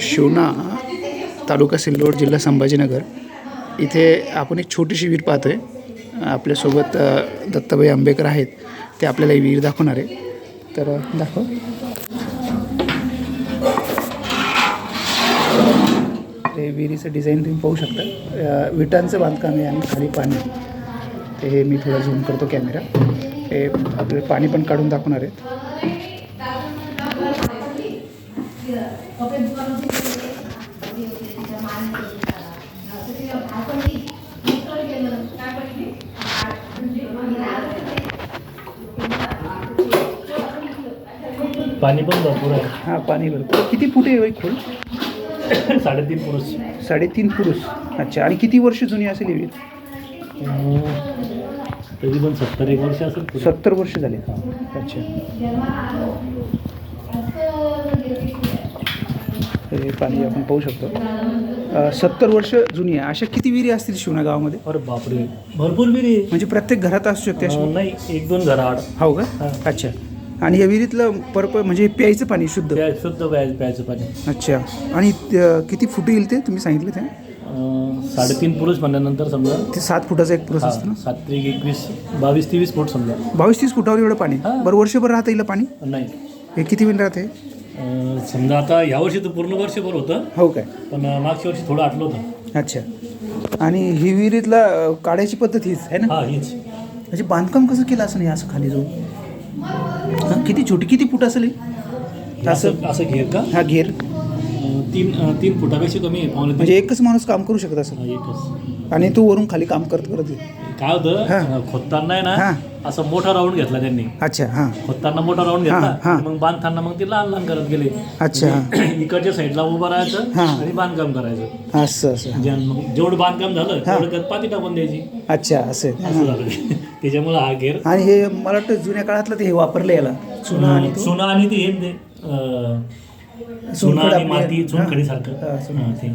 शिवना तालुका सिल्लोड जिल्हा संभाजीनगर. इथे आपण एक छोटीशी विहीर पाहतोय. आपल्यासोबत दत्ताबाई आंबेकर आहेत. ते आपल्याला ही विहीर दाखवणार आहे तर दाखव. ते विहिरीचं डिझाईन तुम्ही पाहू शकता. विटांचं बांधकाम आहे आणि खाली पाणी ते हे मी थोडा झूम करतो कॅमेरा. हे आपल्याला पाणी पण काढून दाखवणार आहेत. पाणी पण भरपूर हां पाणी भरपूर. किती फुटे आहे खोल? आहे साडेतीन पुरुष. साडेतीन पुरुष. अच्छा आणि किती वर्ष जुनी असेल ही तरी पण सत्तर एक वर्ष असेल. सत्तर वर्ष झाले. अच्छा. हे पाणी आपण पाहू शकतो. सत्तर वर्ष जुनी आहे. अशा किती विहिरी असतील शिवना गावामध्ये? अरे बापरे. भरपूर विहिरी. म्हणजे प्रत्येक घरात असू शकते अशी? नाही एक दोन घर आड. हो का. अच्छा. आणि या विहिरीतलं परप म्हणजे प्यायचं पाणी शुद्ध? प्या शुद्ध प्यायचं प्यायचं पाणी. अच्छा. आणि किती फुटे येईल ते? तुम्ही सांगितलं ते? अं, साडेतीन पुरुष म्हणल्यानंतर समजा. ते सात फुटाचा एक पुरुष असतं ना? सात त्रिक एकवीस बावीस तेवीस फूट समजा. बावीस तीस फुटावर एवढं पाणी? हा. बरं वर्षभर राहतं येईल पाणी? नाही. हे किती मिनिट राहते समजा आता ह्या वर्षी तर पूर्ण वर्षभर होतं. हो काय? पण मागच्या वर्षी थोडं आटलं होतं. अच्छा. आणि ही विहिरीतला अ, काढायची पद्धत हीच आहे ना? हा हीच. म्हणजे बांधकाम कसं केलं असं नाही असं खाली जाऊन? हा, किती छोटी किती फूट असेल हे? असं असं असं घेर का? हा घेर. तीन तीन फुटापेक्षा कमी आहे पावणे म्हणजे एकच माणूस काम करू शकत असं एकच आणि तू वरून खाली काम करत करत ये. काय होतं हा. खोदताना आहे हा. ना असं मोठा राऊंड घेतला त्यांनी अच्छा हां खोदताना मोठा राऊंड हा, घेतला हा. मग बांधताना मग ते लहान लहान करत गेले अच्छा म्हणजे इकडच्या साईडला उभं राहायचं हा. आणि बांधकाम करायचं असं असं ज्या- मग जेवढं बांधकाम झालं हा. तेवढं त्यात पाती टाकून द्यायची अच्छा असं. झालं त्याच्यामुळे हा घेर आणि हे मला वाटतं जुन्या काळातलं ते हे वापरलं याला चुना आणि तो सोना आणि ते हे ते अं, सोना आणि माती ते.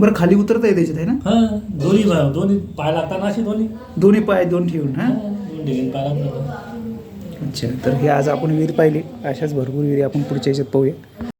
बरं खाली उतरता येते त्याच्यात आहे ना? हा दोन्ही दोन्ही पाय लागतात असे दोन्ही? दोन्ही पाय दोन ठेवून हा, दोन ठिकाणी पाय लागतात. अच्छा तर हे आज आपण विहीर पाहिली. अशाच भरपूर विहिरी आपण पुढच्या याच्यात पाहूया.